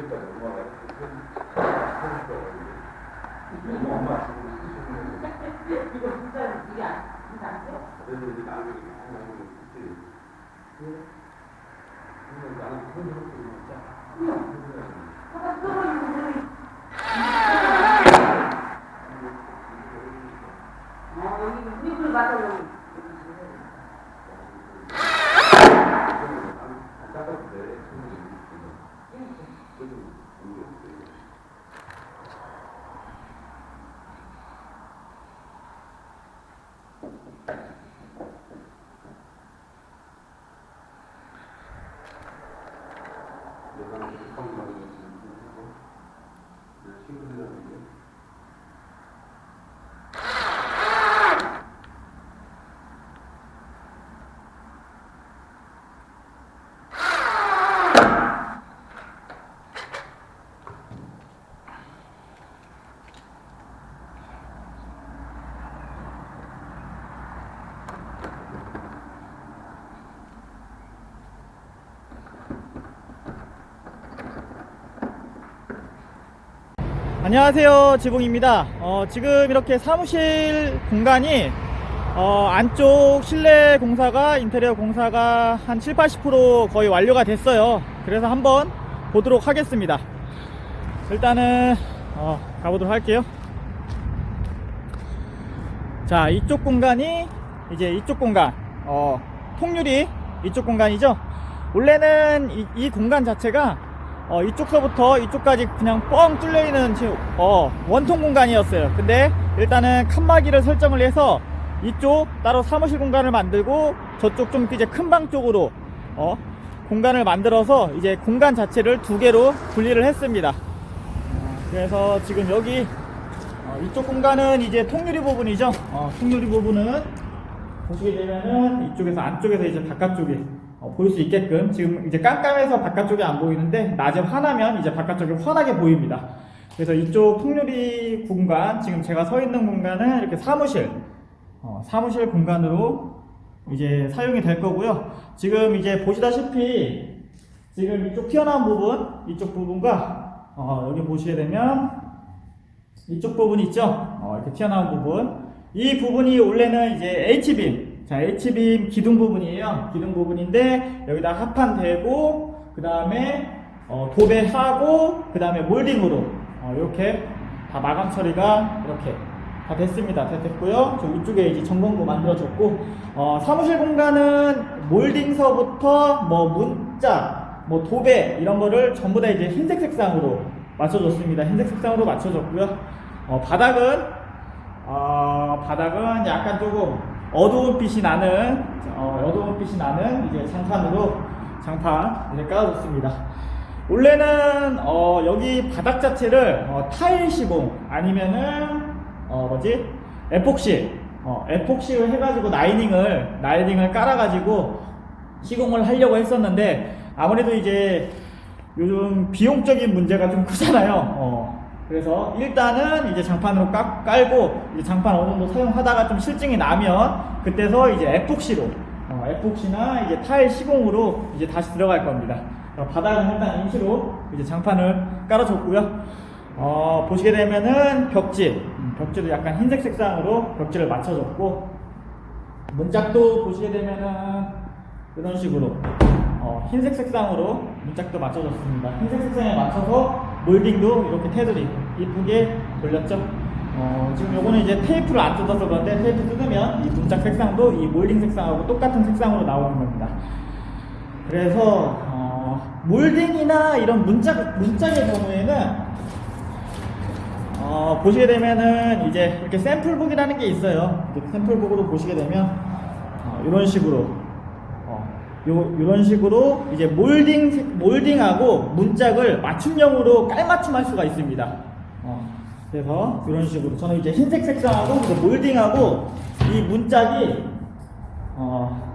日本的话呢，很很多的，很浪漫，很舒。这个是在哪里啊？你讲过？对对对，讲过，讲过，对。嗯，讲了，很多很多讲。嗯。他他这么有能力。哦，你你不是把这个？ 안녕하세요 지붕입니다. 어, 지금 이렇게 사무실 공간이 어, 안쪽 실내 공사가 인테리어 공사가 한 7, 80% 거의 완료가 됐어요. 그래서 한번 보도록 하겠습니다. 일단은 어, 가보도록 할게요. 자 이쪽 공간이 이제 이쪽 공간. 어, 통유리 이쪽 공간이죠? 원래는 이, 이 공간 자체가 어, 이쪽서부터 이쪽까지 그냥 뻥 뚫려 있는 지- 어, 원통 공간이었어요. 근데 일단은 칸막이를 설정을 해서 이쪽 따로 사무실 공간을 만들고 저쪽 좀 이제 큰 방 쪽으로 어, 공간을 만들어서 이제 공간 자체를 두 개로 분리를 했습니다. 어, 그래서 지금 여기 어, 이쪽 공간은 이제 통유리 부분이죠. 어, 통유리 부분은 보시게 되면은 이쪽에서 안쪽에서 이제 바깥쪽이 어, 보일 수 있게끔 지금 이제 깜깜해서 바깥쪽이 안 보이는데 낮에 환하면 이제 바깥쪽이 환하게 보입니다. 그래서 이쪽 통유리 공간 지금 제가 서 있는 공간은 이렇게 사무실 어, 사무실 공간으로 이제 사용이 될 거고요. 지금 이제 보시다시피 지금 이쪽 튀어나온 부분 이쪽 부분과 어, 여기 보시게 되면 이쪽 부분 있죠? 어, 이렇게 튀어나온 부분. 이 부분이 원래는 이제 H빔. 자, H빔 기둥 부분이에요. 기둥 부분인데, 여기다 합판 대고, 그 다음에, 어, 도배하고, 그 다음에 몰딩으로, 어, 이렇게 다 마감 처리가 이렇게 다 됐습니다. 다 됐고요. 저 위쪽에 이제 전공구 만들어졌고, 어, 사무실 공간은 몰딩서부터 뭐 문자, 뭐 도배, 이런 거를 전부 다 이제 흰색 색상으로 맞춰줬습니다. 흰색 색상으로 맞춰줬고요. 어, 바닥은 어, 바닥은 약간 조금 어두운 빛이 나는 어, 어두운 빛이 나는 이제 장판으로 장판 이제 깔아줬습니다. 원래는 어, 여기 바닥 자체를 어, 타일 시공 아니면은 어, 뭐지 에폭시 어, 에폭시를 해가지고 나이닝을 나이닝을 깔아가지고 시공을 하려고 했었는데 아무래도 이제 요즘 비용적인 문제가 좀 크잖아요. 어, 그래서 일단은 이제 장판으로 까- 깔고 이제 장판 어느 정도 사용하다가 좀 실증이 나면 그때서 이제 에폭시로 어, 에폭시나 이제 타일 시공으로 이제 다시 들어갈 겁니다. 어, 바닥은 일단 임시로 이제 장판을 깔아줬고요. 어, 보시게 되면은 벽지, 음, 벽지도 약간 흰색 색상으로 벽지를 맞춰줬고 문짝도 보시게 되면은 이런 식으로 어, 흰색 색상으로 문짝도 맞춰줬습니다. 흰색 색상에 맞춰서 몰딩도 이렇게 테두리 이쁘게 돌렸죠. 어, 지금 요거는 이제 테이프를 안 뜯어서 그런데 테이프 뜯으면 이 문짝 색상도 이 몰딩 색상하고 똑같은 색상으로 나오는 겁니다. 그래서 어, 몰딩이나 이런 문짝 문짝의 경우에는 어, 보시게 되면은 이제 이렇게 샘플북이라는 게 있어요. 샘플북으로 보시게 되면 어, 이런 식으로 어, 요, 이런 식으로 이제 몰딩 색- 몰딩하고 문짝을 맞춤형으로 깔맞춤 할 수가 있습니다. 어, 그래서 이런 식으로 저는 이제 흰색 색상하고 이제 몰딩하고 이 문짝이 어,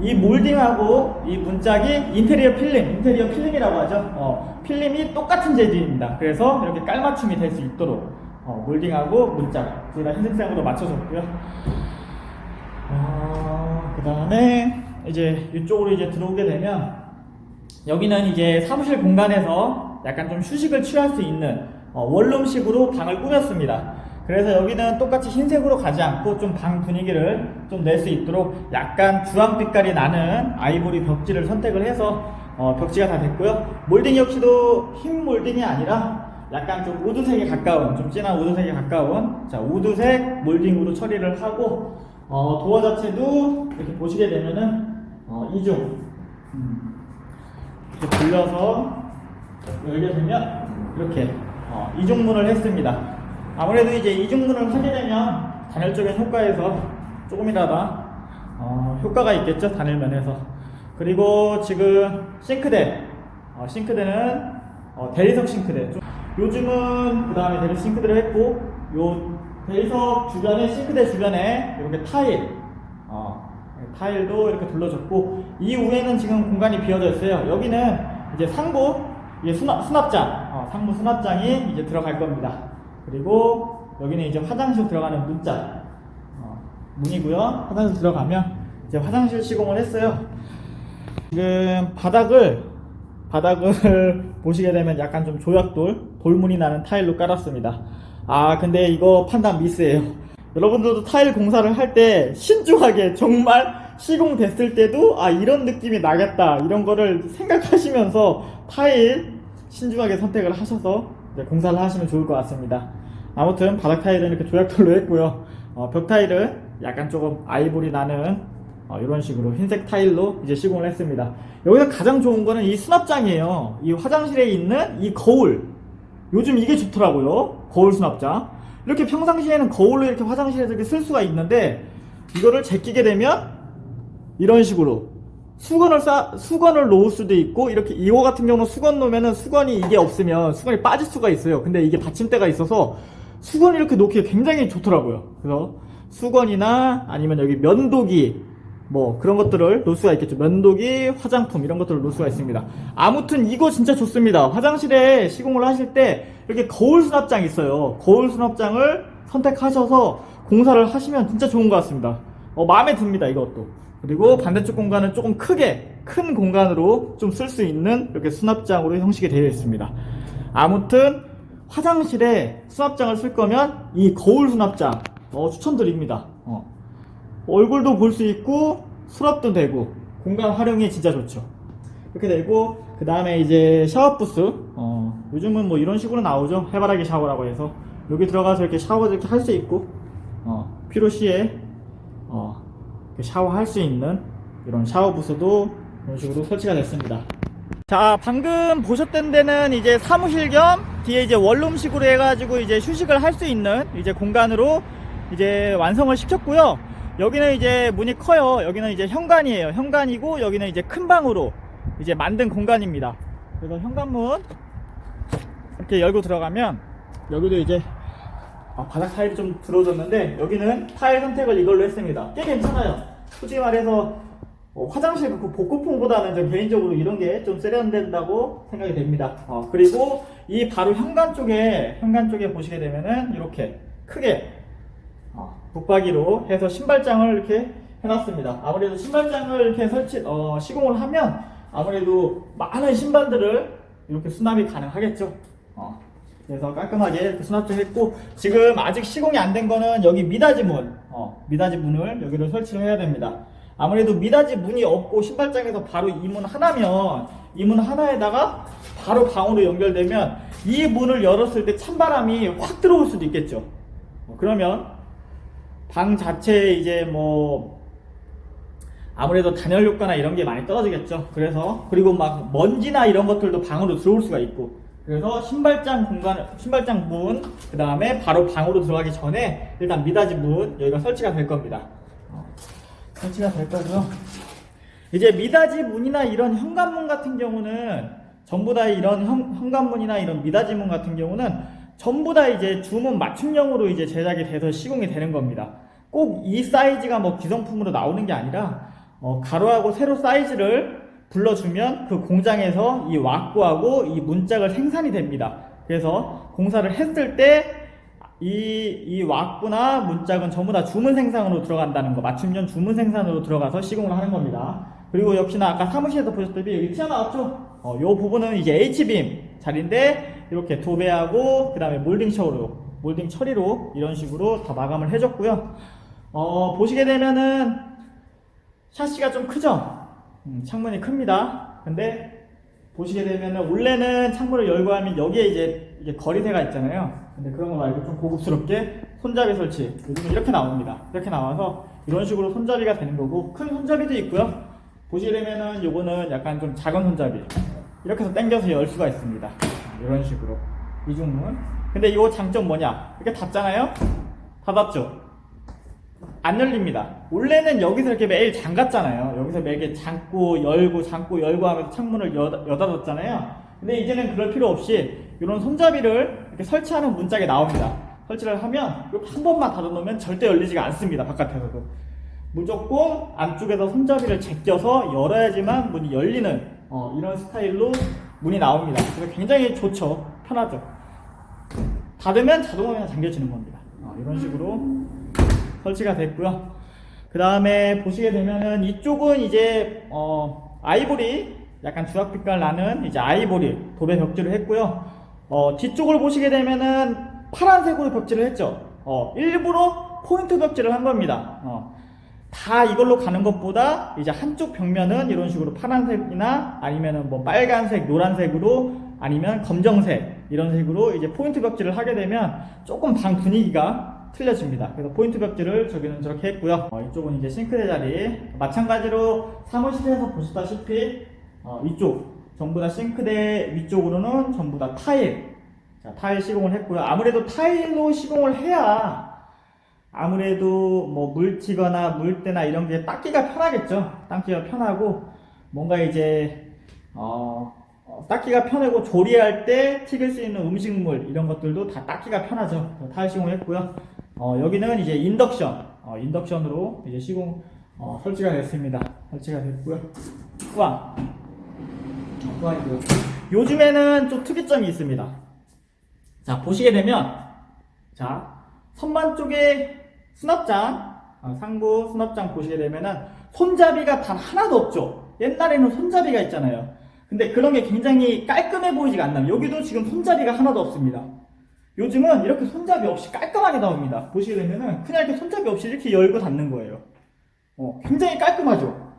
이 몰딩하고 이 문짝이 인테리어 필름, 인테리어 필름이라고 하죠. 어, 필름이 똑같은 재질입니다. 그래서 이렇게 깔맞춤이 될 수 있도록 어, 몰딩하고 문짝 둘 다 흰색상으로 맞춰줬고요. 어, 그 다음에 이제 이쪽으로 이제 들어오게 되면 여기는 이제 사무실 공간에서 약간 좀 휴식을 취할 수 있는 어, 원룸식으로 방을 꾸몄습니다. 그래서 여기는 똑같이 흰색으로 가지 않고 좀 방 분위기를 좀 낼 수 있도록 약간 주황 빛깔이 나는 아이보리 벽지를 선택을 해서 어, 벽지가 다 됐고요. 몰딩 역시도 흰 몰딩이 아니라 약간 좀 우드색에 가까운 좀 진한 우드색에 가까운 자 우드색 몰딩으로 처리를 하고 어, 도어 자체도 이렇게 보시게 되면은 어, 이중. 음, 이렇게 돌려서 열게 되면 이렇게 어, 이중문을 했습니다. 아무래도 이제 이중문을 하게 되면 단열적인 효과에서 조금이라도 어, 효과가 있겠죠 단열면에서. 그리고 지금 싱크대 어, 싱크대는 어, 대리석 싱크대. 좀- 요즘은 그 다음에 대리 싱크대를 했고 요 대리석 주변에 싱크대 주변에 이렇게 타일 어, 타일도 이렇게 둘러줬고 이후에는 지금 공간이 비어져 있어요. 여기는 이제 상부 이제 수납, 수납장. 어, 상부 수납장이 이제 들어갈 겁니다. 그리고 여기는 이제 화장실 들어가는 문자. 어, 문이고요. 화장실 들어가면 이제 화장실 시공을 했어요. 지금 바닥을 바닥을 보시게 되면 약간 좀 조약돌 돌무늬 나는 타일로 깔았습니다. 아 근데 이거 판단 미스예요. 여러분들도 타일 공사를 할 때 신중하게 정말 시공됐을 때도 아 이런 느낌이 나겠다 이런 거를 생각하시면서 타일 신중하게 선택을 하셔서 공사를 하시면 좋을 것 같습니다 아무튼 바닥 타일은 이렇게 조약돌로 했고요 어, 벽 타일은 약간 조금 아이보리 나는 어, 이런 식으로 흰색 타일로 이제 시공을 했습니다. 여기서 가장 좋은 거는 이 수납장이에요. 이 화장실에 있는 이 거울. 요즘 이게 좋더라고요. 거울 수납장. 이렇게 평상시에는 거울로 이렇게 화장실에서 이렇게 쓸 수가 있는데 이거를 제끼게 되면 이런 식으로 수건을 싸, 수건을 놓을 수도 있고 이렇게 이거 같은 경우는 수건 놓으면은 수건이 이게 없으면 수건이 빠질 수가 있어요. 근데 이게 받침대가 있어서 수건을 이렇게 놓기가 굉장히 좋더라고요. 그래서 수건이나 아니면 여기 면도기 뭐 그런 것들을 놓을 수가 있겠죠. 면도기, 화장품 이런 것들을 놓을 수가 있습니다. 아무튼 이거 진짜 좋습니다. 화장실에 시공을 하실 때 이렇게 거울 수납장 있어요. 거울 수납장을 선택하셔서 공사를 하시면 진짜 좋은 것 같습니다. 어, 마음에 듭니다. 이것도. 그리고 반대쪽 공간은 조금 크게 큰 공간으로 좀 쓸 수 있는 이렇게 수납장으로 형식이 되어 있습니다. 아무튼 화장실에 수납장을 쓸 거면 이 거울 수납장 어, 추천드립니다. 어. 얼굴도 볼 수 있고 수납도 되고 공간 활용이 진짜 좋죠. 이렇게 되고 그 다음에 이제 샤워 부스 어, 요즘은 뭐 이런 식으로 나오죠. 해바라기 샤워라고 해서 여기 들어가서 이렇게 샤워 이렇게 할 수 있고 어, 필요 시에 어, 샤워할 수 있는 이런 샤워 부스도 이런 식으로 설치가 됐습니다. 자, 방금 보셨던 데는 이제 사무실 겸 뒤에 이제 원룸식으로 해가지고 이제 휴식을 할 수 있는 이제 공간으로 이제 완성을 시켰고요. 여기는 이제 문이 커요. 여기는 이제 현관이에요. 현관이고 여기는 이제 큰 방으로 이제 만든 공간입니다. 그래서 현관문 이렇게 열고 들어가면 여기도 이제 아, 바닥 타일이 좀 들어졌는데 여기는 타일 선택을 이걸로 했습니다. 꽤 괜찮아요. 솔직히 말해서 어, 화장실 그 복고풍보다는 좀 개인적으로 이런 게 좀 세련된다고 생각이 됩니다. 어, 그리고 이 바로 현관 쪽에 현관 쪽에 보시게 되면은 이렇게 크게 어, 붙박이로 해서 신발장을 이렇게 해놨습니다. 아무래도 신발장을 이렇게 설치 어, 시공을 하면 아무래도 많은 신발들을 이렇게 수납이 가능하겠죠. 어, 그래서 깔끔하게 이렇게 수납장 했고 지금 아직 시공이 안 된 거는 여기 미닫이 문, 어, 미닫이 문을 여기를 설치를 해야 됩니다. 아무래도 미닫이 문이 없고 신발장에서 바로 이 문 하나면 이 문 하나에다가 바로 방으로 연결되면 이 문을 열었을 때 찬바람이 확 들어올 수도 있겠죠. 어, 그러면 방 자체에 이제 뭐 아무래도 단열 효과나 이런 게 많이 떨어지겠죠. 그래서 그리고 막 먼지나 이런 것들도 방으로 들어올 수가 있고 그래서 신발장 공간 신발장 문 그 다음에 바로 방으로 들어가기 전에 일단 미닫이 문 여기가 설치가 될 겁니다. 어, 설치가 될 거고요. 이제 미닫이 문이나 이런 현관문 같은 경우는 전부 다 이런 현, 현관문이나 이런 미닫이 문 같은 경우는 전부 다 이제 주문 맞춤형으로 이제 제작이 돼서 시공이 되는 겁니다. 꼭 이 사이즈가 뭐 기성품으로 나오는 게 아니라 어, 가로하고 세로 사이즈를 불러주면 그 공장에서 이 왁구하고 이 문짝을 생산이 됩니다. 그래서 공사를 했을 때 이, 이 왁구나 문짝은 전부 다 주문 생산으로 들어간다는 거, 맞춤형 주문 생산으로 들어가서 시공을 하는 겁니다. 그리고 역시나 아까 사무실에서 보셨다시피 여기 튀어나왔죠? 어, 요 부분은 이제 H빔 자리인데 이렇게 도배하고 그 다음에 몰딩 처리로 몰딩 처리로 이런 식으로 다 마감을 해줬고요. 어, 보시게 되면은 샤시가 좀 크죠? 음, 창문이 큽니다. 근데 보시게 되면은 원래는 창문을 열고 하면 여기에 이제 이게 거리대가 있잖아요. 근데 그런 거 말고 좀 고급스럽게 손잡이 설치. 요즘은 이렇게 나옵니다. 이렇게 나와서 이런 식으로 손잡이가 되는 거고 큰 손잡이도 있고요. 보시게 되면은 요거는 약간 좀 작은 손잡이. 이렇게 해서 당겨서 열 수가 있습니다. 이런 식으로. 이중문. 근데 이거 장점 뭐냐? 이렇게 닫잖아요? 닫았죠? 안 열립니다. 원래는 여기서 이렇게 매일 잠갔잖아요. 여기서 매일 잠고 열고 잠고 열고 하면서 창문을 여, 여닫았잖아요. 근데 이제는 그럴 필요 없이 이런 손잡이를 이렇게 설치하는 문짝이 나옵니다. 설치를 하면 이렇게 한 번만 닫아놓으면 절대 열리지가 않습니다. 바깥에서도. 무조건 안쪽에서 손잡이를 제껴서 열어야지만 문이 열리는 어, 이런 스타일로 문이 나옵니다. 그래서 굉장히 좋죠. 편하죠. 닫으면 자동으로 잠겨지는 겁니다. 어, 이런 식으로 설치가 됐고요. 그 다음에 보시게 되면은 이쪽은 이제 어, 아이보리 약간 주황빛깔 나는 이제 아이보리 도배 벽지를 했고요. 어, 뒤쪽을 보시게 되면은 파란색으로 벽지를 했죠. 어, 일부러 포인트 벽지를 한 겁니다. 어, 다 이걸로 가는 것보다 이제 한쪽 벽면은 이런 식으로 파란색이나 아니면은 뭐 빨간색, 노란색으로 아니면 검정색 이런 식으로 이제 포인트 벽지를 하게 되면 조금 방 분위기가 틀려집니다. 그래서 포인트 벽지를 저기는 저렇게 했고요. 어, 이쪽은 이제 싱크대 자리. 마찬가지로 사무실에서 보시다시피 어, 이쪽 전부 다 싱크대 위쪽으로는 전부 다 타일. 자, 타일 시공을 했고요. 아무래도 타일로 시공을 해야 아무래도 뭐 물 튀거나 물때나 이런 게 닦기가 편하겠죠. 닦기가 편하고 뭔가 이제 어, 어, 닦기가 편하고 조리할 때 튀길 수 있는 음식물 이런 것들도 다 닦기가 편하죠. 타일 시공을 했고요. 어, 여기는 이제 인덕션, 어, 인덕션으로 이제 시공 어, 설치가 됐습니다. 설치가 됐고요. 후안, 어, 후안이고요. 요즘에는 좀 특이점이 있습니다. 자 보시게 되면 자 선반 쪽에 수납장 어, 상부 수납장 보시게 되면은 손잡이가 단 하나도 없죠. 옛날에는 손잡이가 있잖아요. 근데 그런 게 굉장히 깔끔해 보이지가 않나요? 여기도 지금 손잡이가 하나도 없습니다. 요즘은 이렇게 손잡이 없이 깔끔하게 나옵니다. 보시게 되면은 그냥 이렇게 손잡이 없이 이렇게 열고 닫는 거예요. 어, 굉장히 깔끔하죠.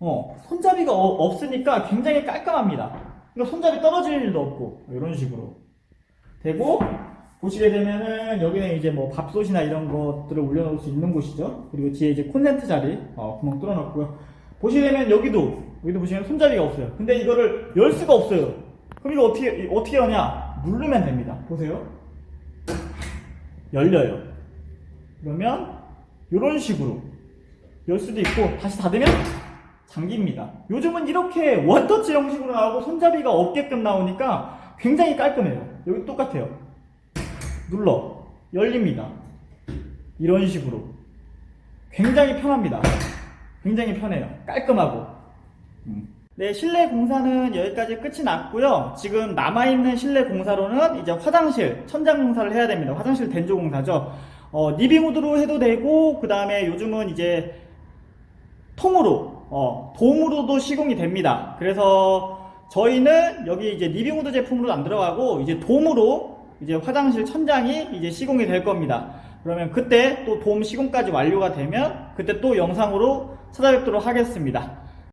어, 손잡이가 어- 없으니까 굉장히 깔끔합니다. 그러니까 손잡이 떨어질 일도 없고 이런 식으로 되고 보시게 되면은 여기는 이제 뭐 밥솥이나 이런 것들을 올려놓을 수 있는 곳이죠. 그리고 뒤에 이제 콘센트 자리 어, 구멍 뚫어놨고요. 보시게 되면 여기도 여기도 보시면 손잡이가 없어요. 근데 이거를 열 수가 없어요. 그럼 이거 어떻게 어떻게 하냐? 누르면 됩니다. 보세요. 열려요. 그러면 이런 식으로 열 수도 있고 다시 닫으면 잠깁니다. 요즘은 이렇게 원터치 형식으로 나오고 손잡이가 없게끔 나오니까 굉장히 깔끔해요. 여기 똑같아요. 눌러 열립니다. 이런 식으로 굉장히 편합니다. 굉장히 편해요. 깔끔하고. 음. 네, 실내 공사는 여기까지 끝이 났고요. 지금 남아있는 실내 공사로는 이제 화장실, 천장 공사를 해야 됩니다. 화장실 den조 공사죠. 어, 리빙우드로 해도 되고, 그 다음에 요즘은 이제 통으로, 어, 돔으로도 시공이 됩니다. 그래서 저희는 여기 이제 리빙우드 제품으로 안 들어가고, 이제 돔으로 이제 화장실 천장이 이제 시공이 될 겁니다. 그러면 그때 또 돔 시공까지 완료가 되면, 그때 또 영상으로 찾아뵙도록 하겠습니다.